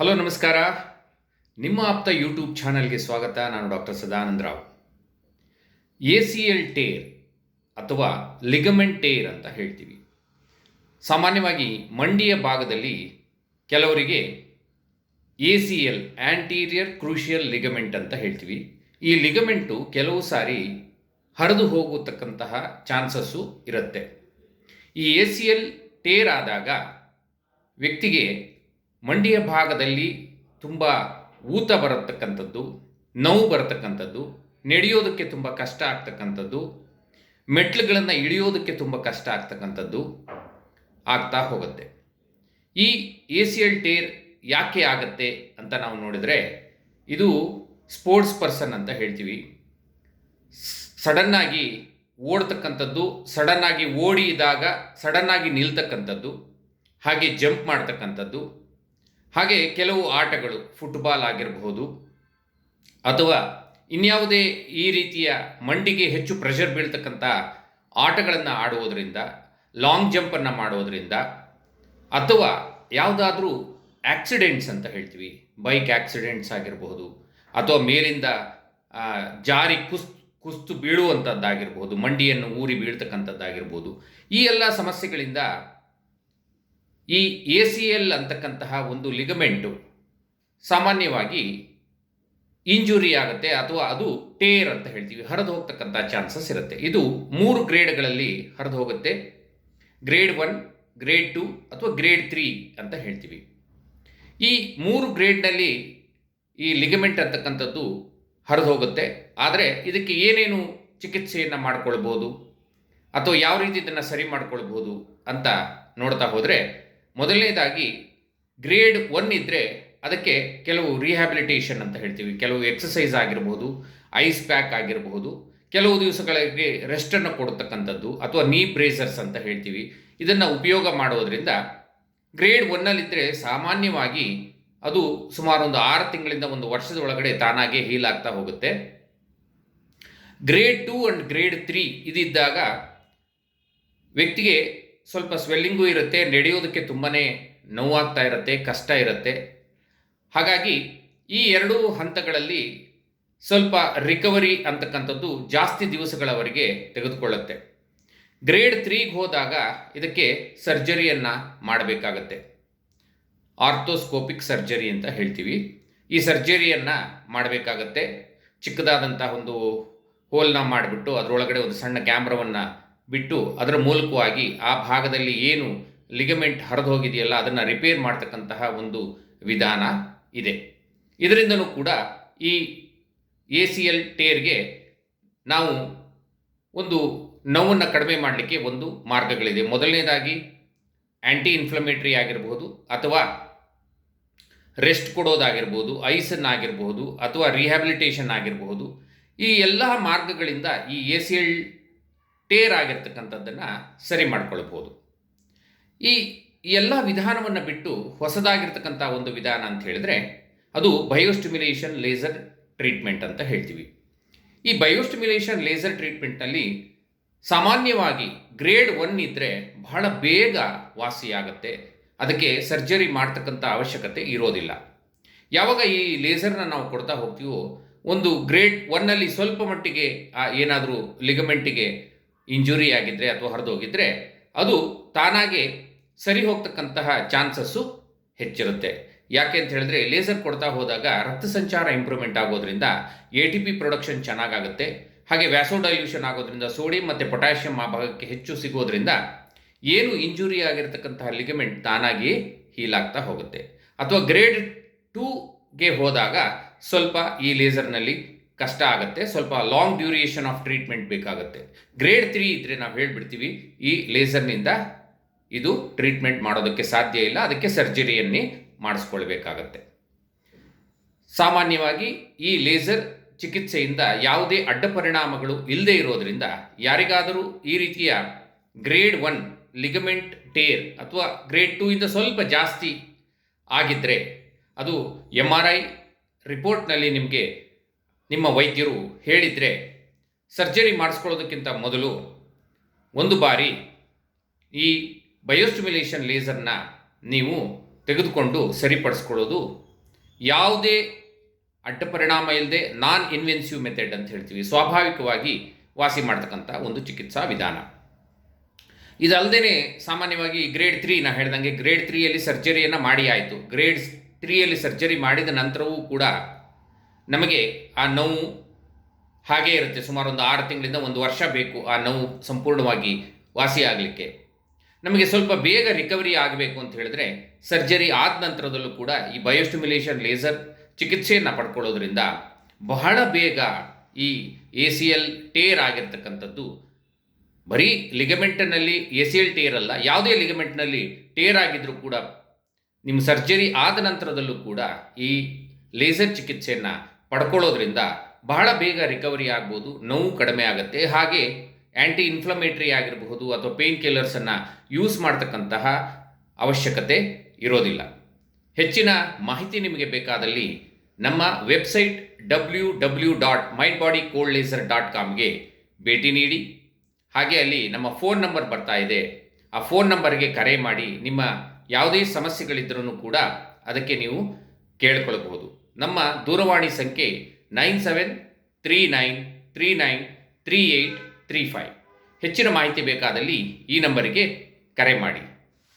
Hello, ನಮಸ್ಕಾರ. ನಿಮ್ಮ ಆಪ್ತ ಯೂಟ್ಯೂಬ್ ಚಾನಲ್ಗೆ ಸ್ವಾಗತ. ನಾನು doctor Sadananda Rao. A C L tear ಅಥವಾ ಲಿಗಮೆಂಟ್ ಟೇರ್ ಅಂತ ಹೇಳ್ತೀವಿ. ಸಾಮಾನ್ಯವಾಗಿ ಮಂಡಿಯ ಭಾಗದಲ್ಲಿ ಕೆಲವರಿಗೆ A C L anterior cruciate ligament ಅಂತ ಹೇಳ್ತೀವಿ. ಈ ಲಿಗಮೆಂಟು ಕೆಲವು ಸಾರಿ ಹರಿದು ಹೋಗತಕ್ಕಂತಹ ಚಾನ್ಸಸ್ಸು ಇರುತ್ತೆ. ಈ ಎ ಸಿ ಎಲ್ ಟೇರ್ ಆದಾಗ ವ್ಯಕ್ತಿಗೆ ಮಂಡಿಯ ಭಾಗದಲ್ಲಿ ತುಂಬ ಊತ ಬರತಕ್ಕಂಥದ್ದು, ನೋವು ಬರತಕ್ಕಂಥದ್ದು, ನಡೆಯೋದಕ್ಕೆ ತುಂಬ ಕಷ್ಟ ಆಗ್ತಕ್ಕಂಥದ್ದು ಮೆಟ್ಲುಗಳನ್ನು ಇಳಿಯೋದಕ್ಕೆ ತುಂಬ ಕಷ್ಟ ಆಗ್ತಕ್ಕಂಥದ್ದು ಆಗ್ತಾ ಹೋಗುತ್ತೆ. ಈ ಎ ಸಿ ಎಲ್ ಟೇರ್ ಯಾಕೆ ಆಗತ್ತೆ ಅಂತ ನಾವು ನೋಡಿದರೆ, ಇದು ಸ್ಪೋರ್ಟ್ಸ್ ಪರ್ಸನ್ ಅಂತ ಹೇಳ್ತೀವಿ. ಸಡನ್ನಾಗಿ ಓಡ್ತಕ್ಕಂಥದ್ದು, ಸಡನ್ನಾಗಿ ಓಡಿದಾಗ ಸಡನ್ನಾಗಿ ನಿಲ್ತಕ್ಕಂಥದ್ದು, ಹಾಗೆ ಜಂಪ್ ಮಾಡ್ತಕ್ಕಂಥದ್ದು ಹಾಗೆ ಕೆಲವು ಆಟಗಳು ಫುಟ್ಬಾಲ್ ಆಗಿರಬಹುದು, ಅಥವಾ ಇನ್ಯಾವುದೇ ಈ ರೀತಿಯ ಮಂಡಿಗೆ ಹೆಚ್ಚು ಪ್ರೆಷರ್ ಬೀಳ್ತಕ್ಕಂಥ ಆಟಗಳನ್ನು ಆಡುವುದರಿಂದ ಲಾಂಗ್ ಜಂಪನ್ನು ಮಾಡೋದರಿಂದ ಅಥವಾ ಯಾವುದಾದ್ರೂ ಆಕ್ಸಿಡೆಂಟ್ಸ್ ಅಂತ ಹೇಳ್ತೀವಿ. ಬೈಕ್ ಆಕ್ಸಿಡೆಂಟ್ಸ್ ಆಗಿರಬಹುದು, ಅಥವಾ ಮೇಲಿಂದ ಜಾರಿ ಕುಸ್, ಕುಸ್ತು ಬೀಳುವಂಥದ್ದಾಗಿರ್ಬೋದು ಮಂಡಿಯನ್ನು ಊರಿ ಬೀಳ್ತಕ್ಕಂಥದ್ದಾಗಿರ್ಬೋದು ಈ ಎಲ್ಲ ಸಮಸ್ಯೆಗಳಿಂದ ಈ ಎ ಸಿ ಎಲ್ ಅಂತಕ್ಕಂತಹ ಒಂದು ಲಿಗಮೆಂಟು ಸಾಮಾನ್ಯವಾಗಿ ಇಂಜುರಿ ಆಗುತ್ತೆ ಅಥವಾ ಅದು ಟೇರ್ ಅಂತ ಹೇಳ್ತೀವಿ, ಹರಿದು ಹೋಗ್ತಕ್ಕಂಥ ಚಾನ್ಸಸ್ ಇರುತ್ತೆ. ಇದು ಮೂರು ಗ್ರೇಡ್ಗಳಲ್ಲಿ ಹರಿದು ಹೋಗುತ್ತೆ. ಗ್ರೇಡ್ ಒನ್, ಗ್ರೇಡ್ ಟು ಅಥವಾ ಗ್ರೇಡ್ ತ್ರೀ ಅಂತ ಹೇಳ್ತೀವಿ. ಈ ಮೂರು ಗ್ರೇಡ್ನಲ್ಲಿ ಈ ಲಿಗಮೆಂಟ್ ಅಂತಕ್ಕಂಥದ್ದು ಹರಿದು ಹೋಗುತ್ತೆ. ಆದರೆ ಇದಕ್ಕೆ ಏನೇನು ಚಿಕಿತ್ಸೆಯನ್ನು ಮಾಡಿಕೊಳ್ಬೋದು ಅಥವಾ ಯಾವ ರೀತಿ ಇದನ್ನು ಸರಿ ಮಾಡ್ಕೊಳ್ಬೋದು ಅಂತ ನೋಡ್ತಾ ಹೋದರೆ ಮೊದಲನೇದಾಗಿ ಗ್ರೇಡ್ ಒನ್ ಇದ್ದರೆ ಅದಕ್ಕೆ ಕೆಲವು ರಿಹ್ಯಾಬಿಲಿಟೇಷನ್ ಅಂತ ಹೇಳ್ತೀವಿ. ಕೆಲವು ಎಕ್ಸಸೈಸ್ ಆಗಿರ್ಬೋದು ಐಸ್ ಪ್ಯಾಕ್ ಆಗಿರಬಹುದು ಕೆಲವು ದಿವಸಗಳಿಗೆ ರೆಸ್ಟನ್ನು ಕೊಡ್ತಕ್ಕಂಥದ್ದು ಅಥವಾ ನೀ ಬ್ರೇಸರ್ಸ್ ಅಂತ ಹೇಳ್ತೀವಿ. ಇದನ್ನು ಉಪಯೋಗ ಮಾಡೋದ್ರಿಂದ ಗ್ರೇಡ್ ಒನ್ನಲ್ಲಿದ್ದರೆ ಸಾಮಾನ್ಯವಾಗಿ ಅದು ಸುಮಾರು ಒಂದು ಆರು ತಿಂಗಳಿಂದ ಒಂದು ವರ್ಷದ ಒಳಗಡೆ ತಾನಾಗೆ ಹೀಲ್ ಆಗ್ತಾ ಹೋಗುತ್ತೆ. Grade two and grade three ಇದಿದ್ದಾಗ ವ್ಯಕ್ತಿಗೆ ಸ್ವಲ್ಪ ಸ್ವೆಲ್ಲಿಂಗು ಇರುತ್ತೆ, ನಡೆಯೋದಕ್ಕೆ ತುಂಬಾ ನೋವಾಗ್ತಾ ಇರುತ್ತೆ, ಕಷ್ಟ ಇರುತ್ತೆ. ಹಾಗಾಗಿ ಈ ಎರಡೂ ಹಂತಗಳಲ್ಲಿ ಸ್ವಲ್ಪ ರಿಕವರಿ ಅಂತಕ್ಕಂಥದ್ದು ಜಾಸ್ತಿ ದಿವಸಗಳವರೆಗೆ ತೆಗೆದುಕೊಳ್ಳುತ್ತೆ. ಗ್ರೇಡ್ ತ್ರೀಗೆ ಹೋದಾಗ ಇದಕ್ಕೆ ಸರ್ಜರಿಯನ್ನು ಮಾಡಬೇಕಾಗತ್ತೆ. ಆರ್ಥೋಸ್ಕೋಪಿಕ್ ಸರ್ಜರಿ ಅಂತ ಹೇಳ್ತೀವಿ. ಈ ಸರ್ಜರಿಯನ್ನು ಮಾಡಬೇಕಾಗತ್ತೆ. ಚಿಕ್ಕದಾದಂಥ ಒಂದು ಹೋಲ್ನ ಮಾಡಿಬಿಟ್ಟು ಅದರೊಳಗಡೆ ಒಂದು ಸಣ್ಣ ಕ್ಯಾಮ್ರವನ್ನು ಬಿಟ್ಟು ಅದರ ಮೂಲಕವಾಗಿ ಆ ಭಾಗದಲ್ಲಿ ಏನು ಲಿಗಮೆಂಟ್ ಹರಿದು ಹೋಗಿದೆಯಲ್ಲ ಅದನ್ನು ರಿಪೇರ್ ಮಾಡ್ತಕ್ಕಂತಹ ಒಂದು ವಿಧಾನ ಇದೆ. ಇದರಿಂದನೂ ಕೂಡ ಈ ಎ ಸಿ ಎಲ್ ಟೇರ್ಗೆ ನಾವು ಒಂದು ನೋವನ್ನು ಕಡಿಮೆ ಮಾಡಲಿಕ್ಕೆ ಒಂದು ಮಾರ್ಗಗಳಿದೆ. ಮೊದಲನೇದಾಗಿ ಆ್ಯಂಟಿ ಇನ್ಫ್ಲಮೇಟ್ರಿ ಆಗಿರಬಹುದು ಅಥವಾ ರೆಸ್ಟ್ ಕೊಡೋದಾಗಿರ್ಬೋದು ಐಸನ್ನಾಗಿರ್ಬೋದು ಅಥವಾ ರಿಹ್ಯಾಬಿಲಿಟೇಷನ್ ಆಗಿರಬಹುದು. ಈ ಎಲ್ಲ ಮಾರ್ಗಗಳಿಂದ ಈ ಎ ಸಿ ಎಲ್ ಟೇರ್ ಆಗಿರ್ತಕ್ಕಂಥದ್ದನ್ನು ಸರಿ ಮಾಡ್ಕೊಳ್ಬೋದು ಈ ಎಲ್ಲ ವಿಧಾನವನ್ನು ಬಿಟ್ಟು ಹೊಸದಾಗಿರ್ತಕ್ಕಂಥ ಒಂದು ವಿಧಾನ ಅಂತ ಹೇಳಿದ್ರೆ ಅದು ಬಯೋಸ್ಟಿಮ್ಯುಲೇಷನ್ ಲೇಸರ್ ಟ್ರೀಟ್ಮೆಂಟ್ ಅಂತ ಹೇಳ್ತೀವಿ. ಈ ಬಯೋಸ್ಟಿಮ್ಯುಲೇಷನ್ ಲೇಸರ್ ಟ್ರೀಟ್ಮೆಂಟ್ನಲ್ಲಿ ಸಾಮಾನ್ಯವಾಗಿ ಗ್ರೇಡ್ ಒನ್ ಇದ್ದರೆ ಬಹಳ ಬೇಗ ವಾಸಿಯಾಗುತ್ತೆ. ಅದಕ್ಕೆ ಸರ್ಜರಿ ಮಾಡ್ತಕ್ಕಂಥ ಅವಶ್ಯಕತೆ ಇರೋದಿಲ್ಲ. ಯಾವಾಗ ಈ ಲೇಸರ್ನ ನಾವು ಕೊಡ್ತಾ ಹೋಗ್ತೀವೋ ಒಂದು ಗ್ರೇಡ್ ಒನ್ನಲ್ಲಿ ಸ್ವಲ್ಪ ಮಟ್ಟಿಗೆ ಏನಾದರೂ ಲಿಗಮೆಂಟಿಗೆ ಇಂಜುರಿ ಆಗಿದ್ದರೆ ಅಥವಾ ಹರಿದೋಗಿದ್ದರೆ ಅದು ತಾನಾಗೆ ಸರಿ ಹೋಗ್ತಕ್ಕಂತಹ ಚಾನ್ಸಸ್ಸು ಹೆಚ್ಚಿರುತ್ತೆ. ಯಾಕೆ ಅಂತ ಹೇಳಿದ್ರೆ ಲೇಸರ್ ಕೊಡ್ತಾ ಹೋದಾಗ ರಕ್ತ ಸಂಚಾರ ಇಂಪ್ರೂವ್ಮೆಂಟ್ ಆಗೋದ್ರಿಂದ ಎ ಟಿ ಪಿ ಪ್ರೊಡಕ್ಷನ್ ಚೆನ್ನಾಗಾಗುತ್ತೆ. ಹಾಗೆ ವ್ಯಾಸೋಡೈಲ್ಯೂಷನ್ ಆಗೋದ್ರಿಂದ ಸೋಡಿಯಂ ಮತ್ತು ಪೊಟ್ಯಾಷಿಯಂ ಆ ಭಾಗಕ್ಕೆ ಹೆಚ್ಚು ಸಿಗೋದ್ರಿಂದ ಏನು ಇಂಜುರಿ ಆಗಿರತಕ್ಕಂತಹ ಲಿಗಮೆಂಟ್ ತಾನಾಗಿ ಹೀಲ್ ಆಗ್ತಾ ಹೋಗುತ್ತೆ. ಅಥವಾ ಗ್ರೇಡ್ ಟೂಗೆ ಹೋದಾಗ ಸ್ವಲ್ಪ ಈ ಲೇಸರ್ನಲ್ಲಿ ಕಷ್ಟ ಆಗುತ್ತೆ. ಸ್ವಲ್ಪ ಲಾಂಗ್ ಡ್ಯೂರಿಯೇಷನ್ ಆಫ್ ಟ್ರೀಟ್ಮೆಂಟ್ ಬೇಕಾಗುತ್ತೆ. ಗ್ರೇಡ್ ತ್ರೀ ಇದ್ದರೆ ನಾವು ಹೇಳ್ಬಿಡ್ತೀವಿ, ಈ ಲೇಸರ್ನಿಂದ ಇದು ಟ್ರೀಟ್ಮೆಂಟ್ ಮಾಡೋದಕ್ಕೆ ಸಾಧ್ಯ ಇಲ್ಲ. ಅದಕ್ಕೆ ಸರ್ಜರಿಯನ್ನೇ ಮಾಡಿಸ್ಕೊಳ್ಬೇಕಾಗತ್ತೆ. ಸಾಮಾನ್ಯವಾಗಿ ಈ ಲೇಸರ್ ಚಿಕಿತ್ಸೆಯಿಂದ ಯಾವುದೇ ಅಡ್ಡ ಪರಿಣಾಮಗಳು ಇಲ್ಲದೆ ಇರೋದರಿಂದ ಯಾರಿಗಾದರೂ ಈ ರೀತಿಯ ಗ್ರೇಡ್ ಒನ್ ಲಿಗಮೆಂಟ್ ಟೇರ್ ಅಥವಾ ಗ್ರೇಡ್ ಟೂ ಇಂದ ಸ್ವಲ್ಪ ಜಾಸ್ತಿ ಆಗಿದ್ದರೆ ಅದು ಎಂ ಆರ್ ಐ ರಿಪೋರ್ಟ್ನಲ್ಲಿ ನಿಮಗೆ ನಿಮ್ಮ ವೈದ್ಯರು ಹೇಳಿದರೆ ಸರ್ಜರಿ ಮಾಡಿಸ್ಕೊಳ್ಳೋದಕ್ಕಿಂತ ಮೊದಲು ಒಂದು ಬಾರಿ ಈ ಬಯೋಸ್ಟಿಮ್ಯುಲೇಷನ್ ಲೇಸರ್ನ ನೀವು ತೆಗೆದುಕೊಂಡು ಸರಿಪಡಿಸ್ಕೊಳ್ಳೋದು. ಯಾವುದೇ ಅಡ್ಡ ಪರಿಣಾಮ ಇಲ್ಲದೆ ನಾನ್ ಇನ್ವೆನ್ಸಿವ್ ಮೆಥಡ್ ಅಂತ ಹೇಳ್ತೀವಿ. ಸ್ವಾಭಾವಿಕವಾಗಿ ವಾಸಿ ಮಾಡ್ತಕ್ಕಂಥ ಒಂದು ಚಿಕಿತ್ಸಾ ವಿಧಾನ. ಇದಲ್ಲದೆ ಸಾಮಾನ್ಯವಾಗಿ ಗ್ರೇಡ್ ತ್ರೀ ನಾ ಹೇಳ್ದಂಗೆ ಗ್ರೇಡ್ ತ್ರೀಯಲ್ಲಿ ಸರ್ಜರಿಯನ್ನು ಮಾಡಿ ಆಯಿತು. ಗ್ರೇಡ್ ತ್ರೀಯಲ್ಲಿ ಸರ್ಜರಿ ಮಾಡಿದ ನಂತರವೂ ಕೂಡ ನಮಗೆ ಆ ನೋವು ಹಾಗೇ ಇರುತ್ತೆ. ಸುಮಾರು ಒಂದು ಆರು ತಿಂಗಳಿಂದ ಒಂದು ವರ್ಷ ಬೇಕು ಆ ನೋವು ಸಂಪೂರ್ಣವಾಗಿ ವಾಸಿಯಾಗಲಿಕ್ಕೆ ನಮಗೆ ಸ್ವಲ್ಪ ಬೇಗ ರಿಕವರಿ ಆಗಬೇಕು ಅಂತ ಹೇಳಿದ್ರೆ ಸರ್ಜರಿ ಆದ ನಂತರದಲ್ಲೂ ಕೂಡ ಈ ಬಯೋಸ್ಟಿಮ್ಯುಲೇಷನ್ ಲೇಸರ್ ಚಿಕಿತ್ಸೆಯನ್ನು ಪಡ್ಕೊಳ್ಳೋದ್ರಿಂದ ಬಹಳ ಬೇಗ ಈ ಎ ಸಿ ಎಲ್ ಟೇರ್ ಆಗಿರ್ತಕ್ಕಂಥದ್ದು ಬರೀ ಲಿಗಮೆಂಟ್ನಲ್ಲಿ ಎ ಸಿ ಎಲ್ ಟೇರ್ ಅಲ್ಲ, ಯಾವುದೇ ಲಿಗಮೆಂಟ್ನಲ್ಲಿ ಟೇರ್ ಆಗಿದ್ರೂ ಕೂಡ ನಿಮ್ಮ ಸರ್ಜರಿ ಆದ ನಂತರದಲ್ಲೂ ಕೂಡ ಈ ಲೇಸರ್ ಚಿಕಿತ್ಸೆಯನ್ನು ಪಡ್ಕೊಳ್ಳೋದ್ರಿಂದ ಬಹಳ ಬೇಗ ರಿಕವರಿ ಆಗ್ಬೋದು, ನೋವು ಕಡಿಮೆ ಆಗುತ್ತೆ. ಹಾಗೆ ಆ್ಯಂಟಿ ಇನ್ಫ್ಲಮೇಟ್ರಿ ಆಗಿರಬಹುದು ಅಥವಾ ಪೇನ್ ಕಿಲ್ಲರ್ಸನ್ನು ಯೂಸ್ ಮಾಡ್ತಕ್ಕಂತಹ ಅವಶ್ಯಕತೆ ಇರೋದಿಲ್ಲ. ಹೆಚ್ಚಿನ ಮಾಹಿತಿ ನಿಮಗೆ ಬೇಕಾದಲ್ಲಿ ನಮ್ಮ website W W dot mind body cold laser dot ಕಾಮ್ಗೆ ಭೇಟಿ ನೀಡಿ. ಹಾಗೆ ಅಲ್ಲಿ ನಮ್ಮ ಫೋನ್ ನಂಬರ್ ಬರ್ತಾ ಇದೆ. ಆ ಫೋನ್ ನಂಬರ್ಗೆ ಕರೆ ಮಾಡಿ ನಿಮ್ಮ ಯಾವುದೇ ಸಮಸ್ಯೆಗಳಿದ್ದರೂ ಕೂಡ ಅದಕ್ಕೆ ನೀವು ಕೇಳಿಕೊಳ್ಳಬಹುದು ನಮ್ಮ ದೂರವಾಣಿ ಸಂಖ್ಯೆ nine seven three nine three nine three eight three five. ಹೆಚ್ಚಿನ ಮಾಹಿತಿ ಬೇಕಾದಲ್ಲಿ ಈ ನಂಬರಿಗೆ ಕರೆ ಮಾಡಿ.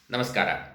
ನಮಸ್ಕಾರ.